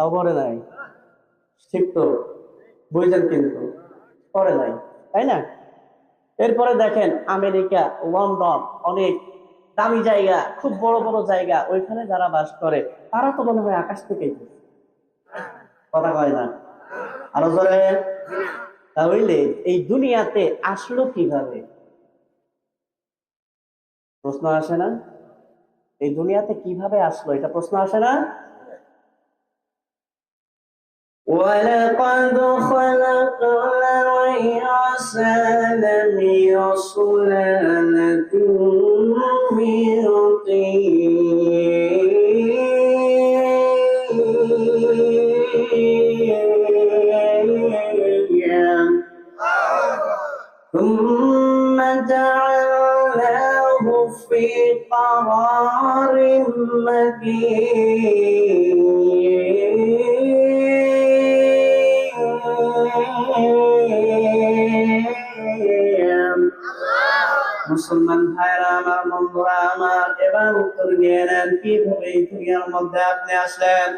তাও পড়ে নাই। ঠিক তো, বুঝলেন কিন্তু পড়ে নাই, তাই না? এরপরে দেখেন আমেরিকা, লন্ডন, অনেক দামি জায়গা, খুব বড় বড় জায়গা, ওইখানে যারা বাস করে, তারা তো মনে হয় আকাশ পড়ছে। কথা কয় না? আরও জোরে। তাহলে এই দুনিয়াতে আসলো কীভাবে? প্রশ্ন আসে না? এই দুনিয়াতে কীভাবে আসলো? এটা প্রশ্ন আসে না? ولقد خلقنا الإنسان من سلالة মুসলমান ভাইরা আমার বন্ধুরা, আমার এবার উত্তর নিয়ে নেন। কীভাবে দুনিয়ার মধ্যে আপনি আসলেন?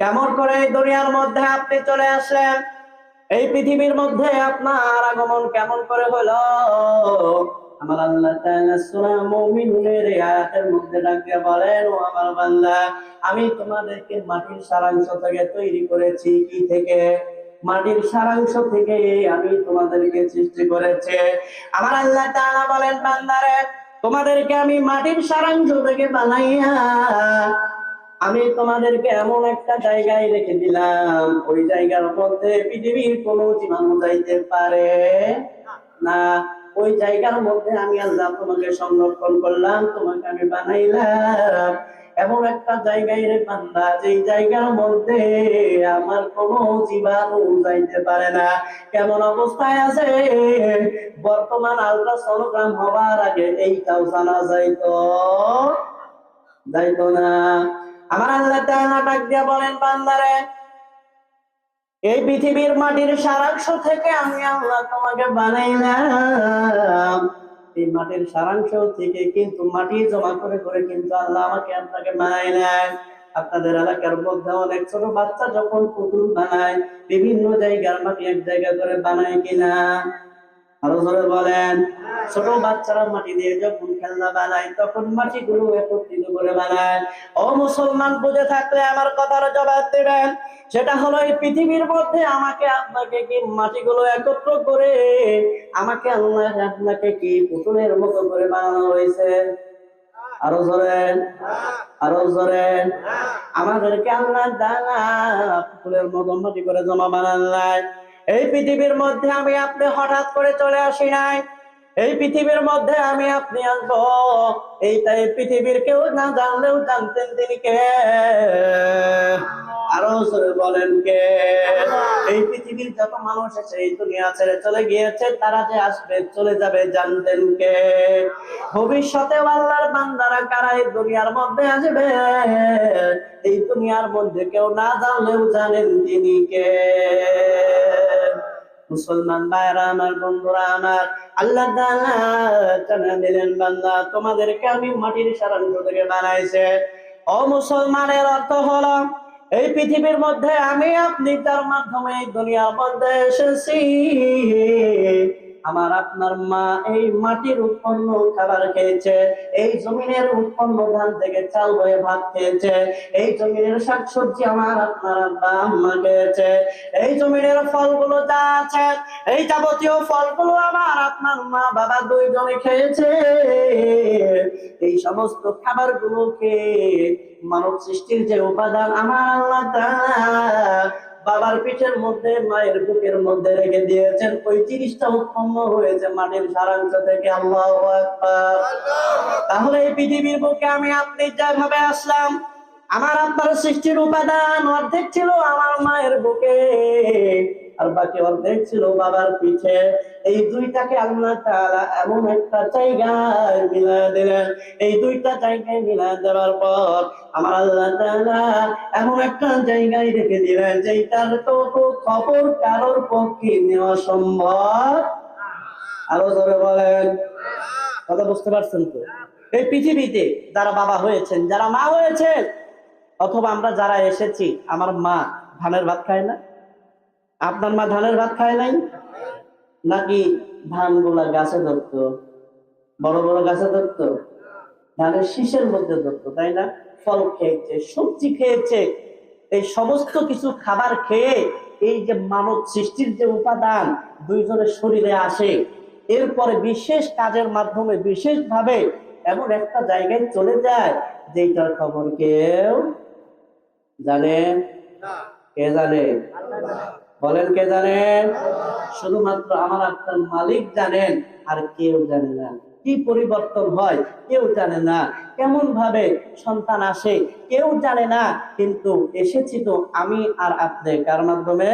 কেমন করে এই দুনিয়ার মধ্যে আপনি চলে আসলেন? এই পৃথিবীর মধ্যে আপনার আগমন কেমন করে হলো? আমার আল্লাহ তাআলা সূরা মুমিনুনের আয়াতের মধ্যে ডাকে বলেন, ও আমার বান্দা, আমি তোমাদেরকে মাটির সারাংশ থেকে তৈরি করেছি। কি থেকে? মাটির সারাংশ থেকে আমি তোমাদেরকে সৃষ্টি করেছি। আমার আল্লাহ তাআলা বলেন, বান্দারে, তোমাদেরকে আমি মাটির সারাংশ থেকে বানাইয়া আমি তোমাদেরকে এমন একটা জায়গায় রেখে দিলাম। ওই জায়গার মধ্যে পৃথিবীর কোনো জীবাণু যাইতে পারে না। ওই জায়গার মধ্যে আমি আল্লাহ তোমাকে সংরক্ষণ করলাম, তোমাকে আমি বানাইলাম। এমন একটা জায়গায় রে বান্দা, যেই জায়গার মধ্যে আমার কোনো জীবাণু যাইতে পারে না। কেমন অবস্থায় আছে? বর্তমান আলট্রাসোনোগ্রাম হবার আগে এইটাও জানা যাইতো। যাইতো না। আমার আল্লাহ তাআলা ডাক দিয়া বলেন বান্দারে এই পৃথিবীর মাটির সারাংশ থেকে আমি আল্লাহ তোমাকে বানাইলাম। এই মাটির সারাংশ থেকে কিন্তু মাটি জমা করে করে কিন্তু আল্লাহ আমাকে আপনাকে বানাইলেন আপনাদের এলাকার মধ্যে অনেক ছোট বাচ্চা যখন পুতুল বানায়, বিভিন্ন জায়গার মাটি এক জায়গা করে বানায় কিনা। আরও জোরে বলেন। ছোট বাচ্চারা মাটি দিয়ে যখন খেলনা বানায়, তখন মাটিগুলো একত্রিত করে বানায়। ও মুসলমান, বুঝে থাকলে আমার কথার জবাব দিবেন। সেটা হলো, এই পৃথিবীর মধ্যে আমাকে, আপনাকে কি মাটিগুলো একত্র করে, আমাকে আল্লাহ আপনাকে কি পুতুলের মতো করে বানানো হয়েছে? আরও জোরে আরও জোরে। আমাদেরকে আল্লাহ দানা পুতুলের মতো মাটি করে জমা বানান নাই এই পৃথিবীর মধ্যে আমি আপনি হঠাৎ করে চলে আসি নাই। এই পৃথিবীর মধ্যে আমি আপনি আসব। এইটাই পৃথিবীর কেউ না জানলেও জানতেন তিনি কে। আরও বলেন কে। এই পৃথিবীর যত মানুষ আছে, এই দুনিয়া ছেড়ে চলে গিয়েছে, তারা যে আসবে, চলে যাবে, জানতেন কে। ভবিষ্যতে আল্লাহর বান্দারা কারা এই দুনিয়ার মধ্যে আসবে? এই দুনিয়ার মধ্যে কেউ না জানলেও জানেন তিনি কে। মুসলমান ভাইরা আমার বন্ধুরা, আমার আল্লাহ তাআলা দিলেন, বান্দা, তোমাদেরকে আমি মাটির সারাংশ থেকে বানাইছে। ও মুসলমানের অর্থ হল, এই পৃথিবীর মধ্যে আমি আপনি তার মাধ্যমে দুনিয়ার মধ্যে এসেছি। আমার আপনার মা এই মাটির উৎপন্ন খাবার খেয়েছে, এই জমিনের উৎপন্ন ধান থেকে চাল হয়ে ভাত খেয়েছে, এই জমিনের শাকসবজি আমার আপনার আব্বা আম্মা খেয়েছে, এই জমিনের ফলগুলো যা আছে, এই যাবতীয় ফলগুলো আমার আপনার মা বাবা দুইজনে খেয়েছে। এই সমস্ত খাবার গুলোকে মানব সৃষ্টির যে উপাদান আমার আল্লাহ বাবার পিঠের মধ্যে, মায়ের বুকের মধ্যে রেখে দিয়েছেন। ওই জিনিসটা উৎপন্ন হয়েছে মাটির সারাংশ থেকে। আল্লাহ তাহলে এই পৃথিবীর বুকে আমি আপনি যেভাবে আসলাম, আমার আপনার সৃষ্টির উপাদান অর্ধেক ছিল আমার মায়ের বুকে। আর বাকি অর্ধেক ছিল বাবার পিঠে। এই দুইটাকে আল্লাহ তাআলা এমন একটা জায়গায় মিলা দিলেন। এই দুইটা জায়গায় মিলা দেওয়ার পর আমার আল্লাহ তাআলা এমন একটা জায়গায় রেখে দিলেন যেটার তো খবর কারোর পক্ষে নেওয়া সম্ভব আরও জোরে বলেন। কথা বুঝতে পারছেন তো? এই পৃথিবীতে যারা বাবা হয়েছেন, যারা মা হয়েছেন, অথবা আমরা যারা এসেছি, আমার মা ধানের ভাত খায় না? আপনার মা ধানের ভাত খায় নাই? নাকি ধানগুলা গাছে ধরতো? বড় বড় গাছে ধরতো? ধানের শীষের মধ্যে ধরতো, তাই না? ফল খেয়েছে, সবজি খেয়েছে। এই সমস্ত কিছু খাবার খেয়ে এই যে মানব সৃষ্টির যে উপাদান দুইজনের শরীরে আসে, এরপরে বিশেষ কাজের মাধ্যমে বিশেষভাবে এমন একটা জায়গায় চলে যায় যেটার খবর কেউ জানে? কে জানে? বলেন কে জানেন? শুধুমাত্র আমার আপনার মালিক জানেন, আর কেউ জানে না। কি পরিবর্তন হয়, কেউ জানে না। কেমন ভাবে সন্তান আসে, কেউ জানে না। কিন্তু এসেছি তো আমি আর আপনি। কার মাধ্যমে?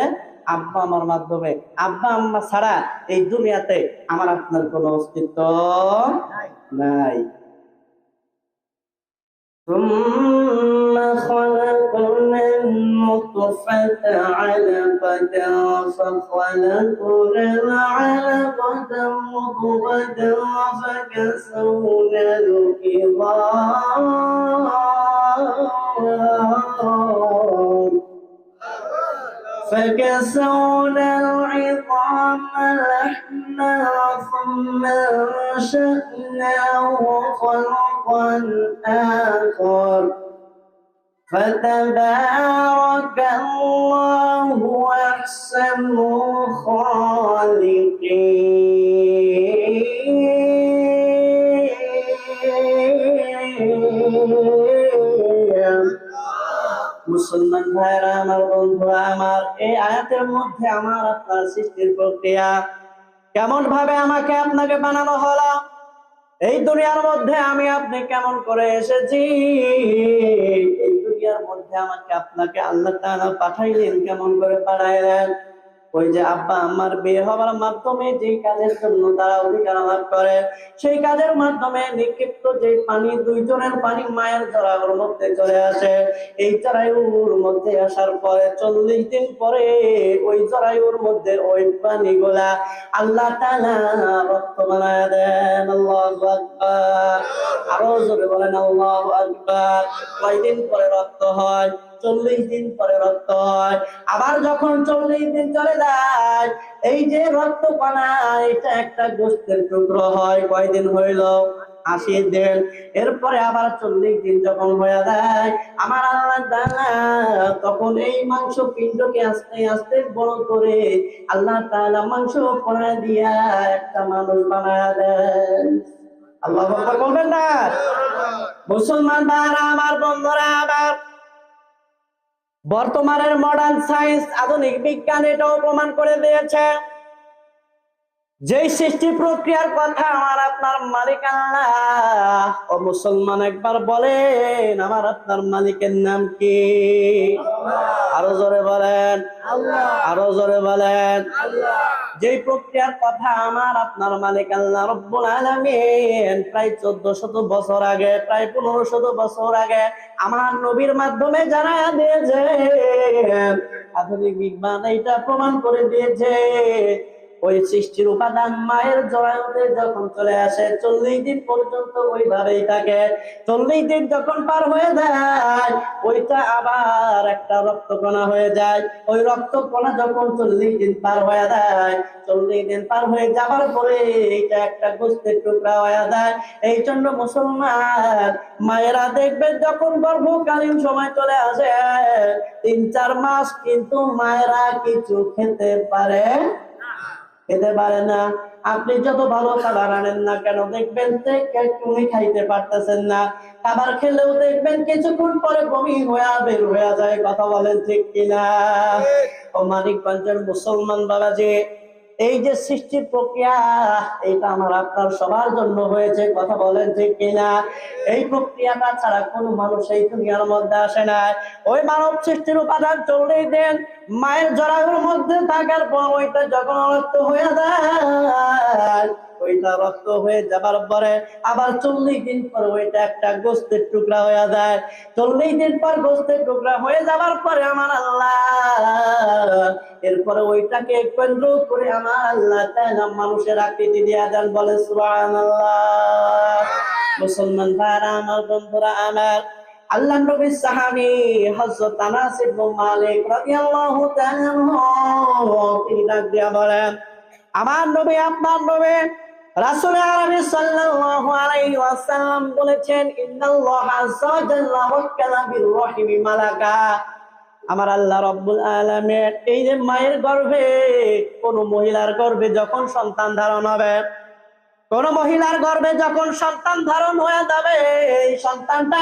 আব্বা আমার মাধ্যমে। আব্বা, আম্মা ছাড়া এই দুনিয়াতে আমার আপনার কোনো অস্তিত্ব নাই। ثم خلقنا النطفة علقة فخلقنا العلقة مضغة فكسونا العظام فكسونا العظام لحما ثم انشأناه خلقا آخر. فتبارك الله أحسن الخالقين. মুসলমান ভাইরা আমার বন্ধুরা, আমার এই আয়াতের মধ্যে আমার আপনার সৃষ্টির প্রক্রিয়া। কেমন ভাবে আমাকে আপনাকে বানানো হলো? এই দুনিয়ার মধ্যে আমি আপনি কেমন করে এসেছি? এই দুনিয়ার মধ্যে আমাকে আপনাকে আল্লাহ পাঠাইলেন, কেমন করে পাঠাইলেন? ওই যে আব্বা আমার বিয়ে হওয়ার মাধ্যমে যে কাজের জন্য তারা অধিকার লাভ করে, সেই কাজের মাধ্যমে নিক্ষিপ্ত যে পানি, দুইজনের পানি মায়ের জরায়ুর মধ্যে চলে আসে। এই জরায়ুর মধ্যে আসার পরে চল্লিশ দিন পরে ওই জরায়ুর মধ্যে ওই পানি পানিগুলা আল্লাহ রক্ত বানায় দেন। আরও জোরে বলেন, আল্লাহু কয়দিন পরে রক্ত হয়? চল্লিশ দিন পরে রক্ত হয়। আবার যখন চল্লিশ দিন চলে যায়, এই যে রক্ত কণা এটা একটা গোস্তের টুকরো হয়। কয়দিন হইল? আশি দিন। এরপরে আবার চল্লিশ দিন যখন হয়ে যায়, আমার আল্লাহ তাআলা তখন এই মাংস পিণ্ডকে আস্তে আস্তে বড় করে আল্লাহ তাআলা মাংস কণা দিয়া একটা মানুষ বানায় দেন। আল্লাহ বলবেন না? মুসলমান ভাইরা, আমার বন্ধুরা আবার বর্তমানের মডার্ন সায়েন্স আধুনিক বিজ্ঞান এটাও প্রমাণ করে দিয়েছে। যেই সৃষ্টি প্রক্রিয়ার কথা আমার আপনার মালিক আল্লাহ ও মুসলমান একবার বলেন আমার আপনার মালিকের নাম কি? আরও জোরে বলেন। আরও জোরে বলেন। যেই প্রক্রিয়ার কথা আমার আপনার মালিক আল্লাহ রব্বুল আলামিন প্রায় চোদ্দ শত বছর আগে, প্রায় পনেরো শত বছর আগে আমার নবীর মাধ্যমে জানা দিয়েছে আধুনিক বিজ্ঞান এটা প্রমাণ করে দিয়েছে ওই সৃষ্টির উপাদান মায়ের জড়ায়ুতে যখন চলে আসে, চল্লিশ দিন পর্যন্ত ওইভাবেই থাকে। চল্লিশ দিন যখন পার হয়ে যায়, ওইটা আবার একটা রক্তকণা হয়ে যায়। ওই রক্তকণা যখন চল্লিশ দিন পার হয়ে যায়, চল্লিশ দিন পার হয়ে যাবার পরে এটা একটা গোস্তের টুকরা হয়ে যায়। এই জন্য মুসলমান মায়েরা দেখবেন যখন গর্ভকালীন সময় চলে আসে, তিন চার মাস কিন্তু মায়েরা কিছু খেতে পারে খেতে পারে না। আপনি যত ভালো খাবার আনেন না কেন দেখবেন তুমি খাইতে পারতেছেন না। খাবার খেলেও দেখবেন কিছুক্ষণ পরে বমি হয়ে বের হয়ে যায় কথা বলেন ঠিক কিনা? ও মানিকগঞ্জের মুসলমান বাবাজি এই যে সৃষ্টির প্রক্রিয়া, এটা আমার আপনার সবার জন্য হয়েছে, কথা বলেন ঠিক কিনা? এই প্রক্রিয়াটা ছাড়া কোনো মানুষ এই দুনিয়ার মধ্যে আসে না। ওই মানব সৃষ্টির উপাদান চলেই দেন, মায়ের জরায়ুর মধ্যে থাকার পর ওইটা যখন রক্ত হয়ে যায় ওইটা রক্ত হয়ে যাবার পরে আবার চল্লিশ দিন পরে ওইটা একটা গোস্তের টুকরা হয়ে যায়। চল্লিশ দিন পর গোস্তের টুকরা হয়ে যাবার পরে আমার আল্লাহ এরপরে ওইটাকে কেন্দ্র করে আমার আল্লাহ তাআলা মানুষের আকৃতি দিয়া দেন, বলে, সুবহানাল্লাহ। মুসলমান ভাইরা, আমার বন্ধুরা, আমার আল্লাহ নবী সাহাবী হযরত আনাস ইবনে মালিক রাদিয়াল্লাহু তাআলা তিনি ডাক দিয়া বলেন, আমার নবী, আপনার নবী বলেছেন মালাকা আমার আল্লাহ রব্বুল আলামিন এই যে মায়ের গর্ভে, কোন মহিলার গর্ভে যখন সন্তান ধারণ হবে, কোন মহিলার গর্ভে যখন সন্তান ধারণ হয়ে যাবে, এই সন্তানটা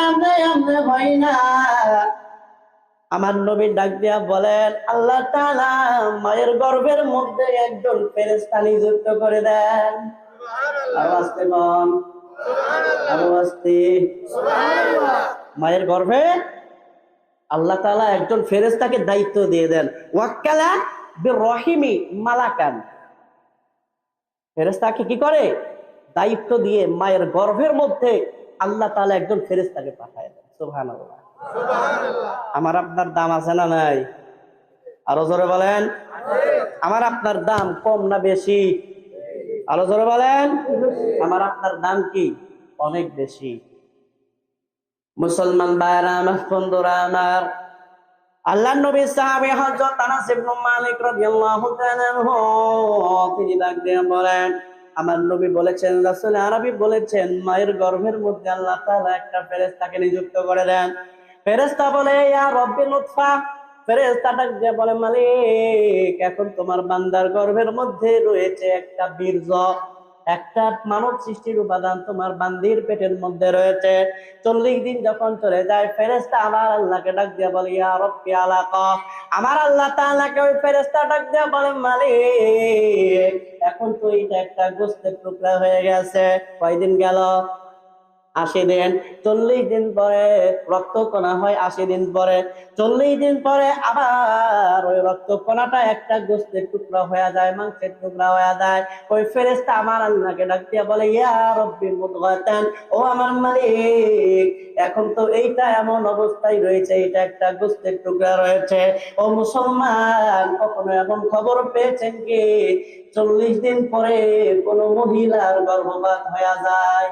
হয় না। আমার নবী ডাক দিয়া বলেন, আল্লাহ মায়ের গর্ভের মধ্যে একজন ফেরেশতা নিযুক্ত করে দেন। আরও আসতে বল। আরও আসতে। মায়ের গর্ভে আল্লাহ তাআলা একজন ফেরেশতাকে দায়িত্ব দিয়ে দেন। ওয়াক্কালা বিরহিমি মালাকান। ফেরেশতাকে কি করে? দায়িত্ব দিয়ে মায়ের গর্ভের মধ্যে আল্লাহ তাআলা একজন ফেরেশতাকে পাঠায় দেন। সুবহানাল্লাহ। আমার আপনার দাম আছে না নাই? আরও জোরে বলেন। আমার আপনার দাম কম না বেশি? আরও জোরে বলেন। আমার আপনার দাম কি? অনেক বেশি। মুসলমান ভাইরা আমার আমার আল্লাহ নবী সাহাবী হযরত আনাস ইবনে মালিক রাদিয়াল্লাহু তাআলা তিনি বলেন, আমার নবী বলেছেন রাসূল আরবি বলেছেন, মায়ের গর্ভের মধ্যে আল্লাহ তাআলা একটা ফেরেশতাকে নিযুক্ত করে দেন। ফেরেশতা বলে, ইয়া রব্বি লুতফা দিয়ে বলে, মালিক, এখন তোমার বান্দার গর্ভের মধ্যে রয়েছে একটা বীর্য, একটা মানব সৃষ্টির উপাদান তোমার বান্দির পেটের মধ্যে রয়েছে। চল্লিশ দিন যখন চলে যায় ফেরেস্তা আমার আল্লাহকে ডাক দিয়ে বলে, ইয়া রব্বি আলাকা আমার আল্লাহ তাআলাকে ওই ফেরেস্তা ডাক দিয়ে বলে, মালিক, এখন তো এটা একটা গোস্তের টুকরা হয়ে গেছে, কয়দিন গেল? আশি দিন, চল্লিশ দিন পরে রক্ত কণা হয় আশি দিন পরে। চল্লিশ দিন পরে আবার ওই রক্ত কণাটা একটা গোস্তের টুকরা হয়ে যায়, মাংসের টুকরা হয়ে যায়। ওই ফেরেস্তা আমার আল্লাহকে ডাক দিয়ে বলে, ইয়া রব্বি মুদগাতান, ও আমার মালিক, এখন তো এইটা এমন অবস্থায় রয়েছে এটা একটা গোস্তের টুকরা রয়েছে। ও মুসলমান, কখনো এমন খবর পেয়েছেন কি? চল্লিশ দিন পরে কোনো মহিলার গর্ভপাত হয়ে যায়।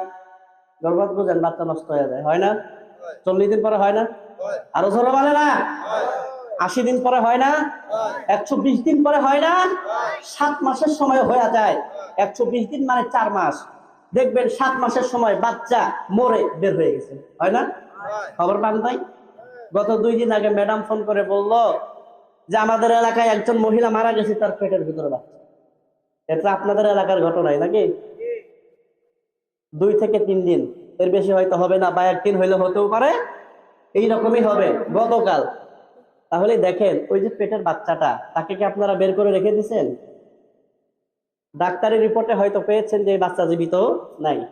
গর্ভপাত বুঝেন, বাচ্চা নষ্ট হয়ে যায়। হয় না? চল্লিশ দিন পরে হয় না? আরও জোরে বলে না? আশি দিন পরে হয় না? একশো বিশ দিন পরে হয় না? সাত মাসের সময় হয়ে যায়। একশো বিশ দিন মানে চার মাস। দেখবেন সাত মাসের সময় বাচ্চা মরে, বের হয়ে গেছে। হয় না? খবর পান তাই গত দুই দিন আগে ম্যাডাম ফোন করে বলল যে, আমাদের এলাকায় একজন মহিলা মারা গেছে, তার পেটের ভিতরে বাচ্চা। এটা আপনাদের এলাকার ঘটনাই নাকি? দুই থেকে তিন দিন। এর বেশি হয়তো হবে না বা একদিন হইলে হতেও পারে। এই রকমই হবে গতকাল। তাহলে দেখেন, ওই যে পেটের বাচ্চাটা, তাকে কি আপনারা বের করে রেখে দিছেন ডাক্তারের রিপোর্টে হয়তো পেয়েছেন যে বাচ্চা জীবিত নাই।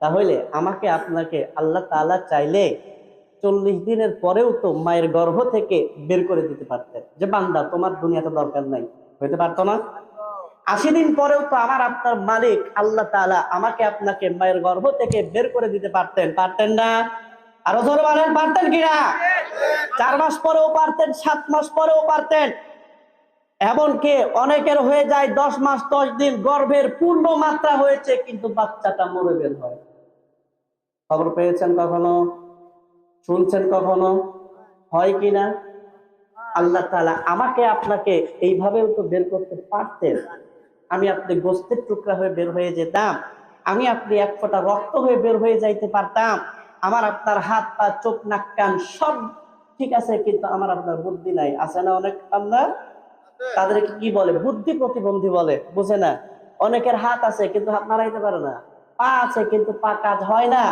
তাহলে আমাকে আপনাকে আল্লাহ তাআলা চাইলে চল্লিশ দিনের পরেও তো মায়ের গর্ভ থেকে বের করে দিতে পারতেন। যে বান্দা, তোমার দুনিয়াতে দরকার নাই। হইতে পারতো না? আশি দিন পরেও তো আমার আপনার মালিক আল্লাহ তাআলা আমাকে আপনাকে মায়ের গর্ভ থেকে বের করে দিতে পারতেন। পারতেন না? আরও ধরে বলেন, পারতেন কিনা? চার মাস পরেও পারতেন, সাত মাস পরেও পারতেন। এমনকি অনেকের হয়ে যায় দশ মাস, দশ দিন গর্ভের পূর্ণ মাত্রা হয়েছে, কিন্তু বাচ্চাটা মরে বের হয়। খবর পেয়েছেন কখনো? শুনছেন কখনো? হয় কিনা? আল্লাহ তাআলা আমাকে আপনাকে এইভাবেও তো বের করতে পারতেন। আমি আপনি গোস্তের টুকরা হয়ে বের হয়ে যেতাম আমি আপনি এক ফোঁটা রক্ত হয়ে বের হয়ে যাইতে পারতাম আমার আপনার হাত পা চোখ নাক কান সব ঠিক আছে কিন্তু আমার আপনার বুদ্ধি নাই। আছে না অনেক আপনার? তাদেরকে কি বলে? বুদ্ধি প্রতিবন্ধী বলে বুঝে না? অনেকের হাত আছে কিন্তু হাত নাড়াইতে পারে না। পা আছে কিন্তু পা কাজ হয় না।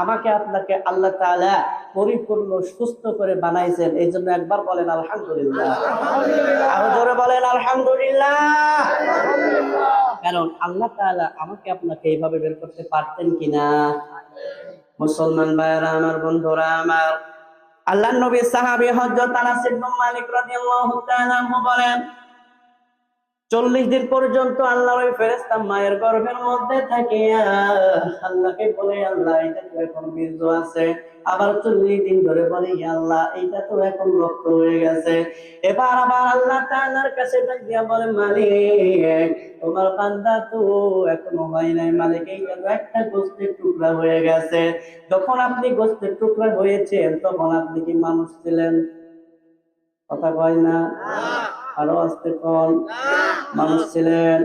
আমাকে আপনাকে আল্লাহ তাআলা পরিপূর্ণ, সুস্থ করে বানাইছেন। এই জন্য একবার বলেন আলহামদুলিল্লাহ। বলেন আলহামদুলিল্লাহ। কারণ আল্লাহ তাআলা আমাকে আপনাকে এইভাবে বের করতে পারতেন কিনা। মুসলমান ভাইরা আমার বন্ধুরা, আমার আল্লাহ নবী সাহাবী হযরত আনাস ইবনে মালিক রাদিয়াল্লাহু তাআলা বলেন চল্লিশ দিন পর্যন্ত আল্লাহর ওই ফেরেস্তা মায়ের গর্ভের মধ্যে থাকে। আল্লাহকে বলে, আল্লাহ, এটা তো এখন বীর্য আছে। আবার চল্লিশ দিন ধরে বলে আল্লাহ এইটা তো এখন রক্ত হয়ে গেছে। এবার আবার আল্লাহ তাআলার কাছে বলে, মালিক, তোমার বান্দা তো এখনও হয় নাই। মালিক, এইটা তো একটা গোস্তের টুকরা হয়ে গেছে। যখন আপনি গোস্তের টুকরা হয়েছেন, তখন আপনি কি মানুষ ছিলেন? কথা কয় না। আরও আসতে কোন মানুষ ছিলেন।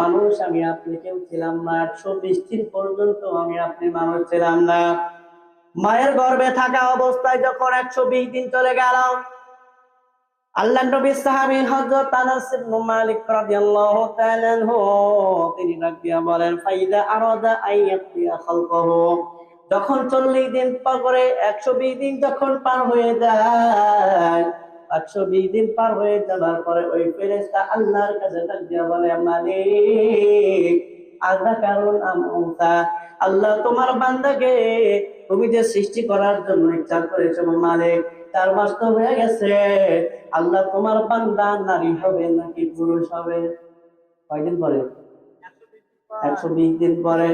মানুষ আমি আপনি কেউ ছিলাম না। একশো বিশ দিন পর্যন্ত আমি আপনি মানুষ ছিলাম না। মায়ের গর্ভে থাকা অবস্থায় যখন একশো বিশ দিন চলে গেল আল্লাহ নবী হযরত আনাস ইবনে মালিক রাদিয়াল্লাহু তাআলা তিনি ডাক দিয়া বলেন, ফাইদা আরাদা আইয়াতিয়া যখন 40 দিন করে 120 দিন যখন পার হয়ে যায় 120 দিন পার হয়ে যাবার পরে ওই ফেরেশতা আল্লাহর কাছে বলে, মালিক আদা কারণ আল্লাহ তোমার বান্দাকে তুমি যে সৃষ্টি করার জন্য ইচ্ছা করেছ মালিক, তার মাস তো হয়ে গেছে। আল্লাহ তোমার বান্দা নারী হবে নাকি পুরুষ হবে? কয়দিন পরে? একশো বিশ দিন পরে।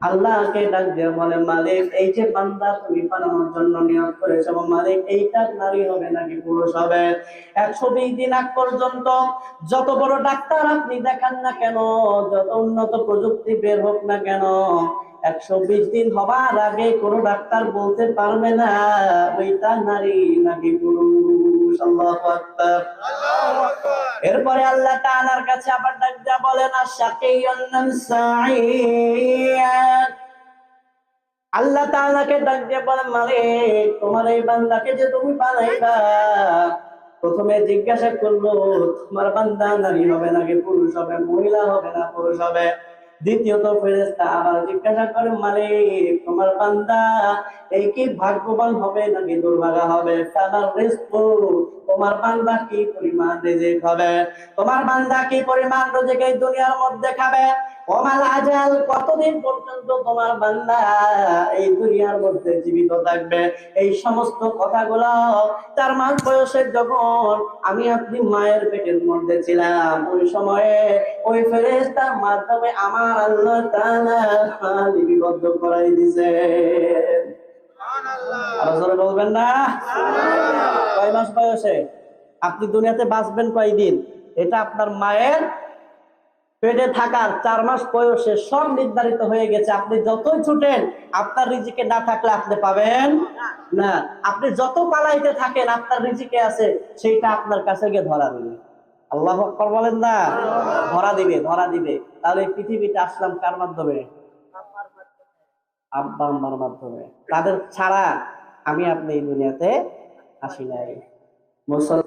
আল্লাহকে ডাক দিয়ে বলে, মালিক, এই যে বান্দা তুমি বানানোর জন্য নিয়োগ করেছ মালিক, এইটা নারী হবে নাকি পুরুষ হবে? একশো বিশ দিন আগ পর্যন্ত যত বড় ডাক্তার আপনি দেখান না কেন, যত উন্নত প্রযুক্তি বের হোক না কেন একশো বিশ দিন হবার আগে কোনো ডাক্তার বলতে পারবে না ওইটা নারী, নাকি পুরুষ? আল্লাহু আকবার। এরপরে আল্লাহ তাআলার কাছে আবার ডাক বলেন নাম আল্লাহ তাআলাকে ডাক দিয়ে বলেন, মালিক, তোমার এই বান্দাকে যে তুমি বানাইবা, প্রথমে জিজ্ঞাসা করল, তোমার বান্দা নারী হবে নাকি পুরুষ হবে, মহিলা হবে না পুরুষ হবে? দ্বিতীয়ত ফেরেস্তা আবার জিজ্ঞাসা করে, মালিক, তোমার বান্দা, এই কি ভাগ্যবান হবে নাকি দুর্ভাগা হবে? তার রিজকু তোমার বান্দা কি পরিমাণ রিজিক হবে? তোমার বান্দা কি পরিমাণ রিজিক এই দুনিয়ার মধ্যে খাবে? ওমাল আজাল, কতদিন পর্যন্ত তোমার বান্দা এই দুনিয়ার মধ্যে জীবিত থাকবে? এই সমস্ত কথাগুলো চার মাস বয়সের যখন আমি আপনি মায়ের পেটের মধ্যে ছিলাম, ওই সময়ে ওই ফেরেস্তার মাধ্যমে আমার আল্লাহ তাআলা লিপিবদ্ধ করাই দিছে। আরও জোরে বলবেন না? কয় মাস বয়সে? আপনি দুনিয়াতে বাঁচবেন কয়দিন? এটা আপনার মায়ের পেটে থাকার চার মাস বয়সে সব নির্ধারিত হয়ে গেছে। আপনি যতই ছুটেন আপনার রিজিকে না থাকলে আপনি পাবেন না। আপনি যত পালাইতে থাকেন আপনার রিজিকে আছে সেইটা আপনার কাছে গিয়ে ধরা দিবে। আল্লাহ বলেন না? ধরা দিবে ধরা দিবে। তাহলে পৃথিবীতে আসলাম কার মাধ্যমে? আব্বা আম্মার মাধ্যমে। তাদের ছাড়া আমি আপনি এই দুনিয়াতে আসি নাই। মুসলমান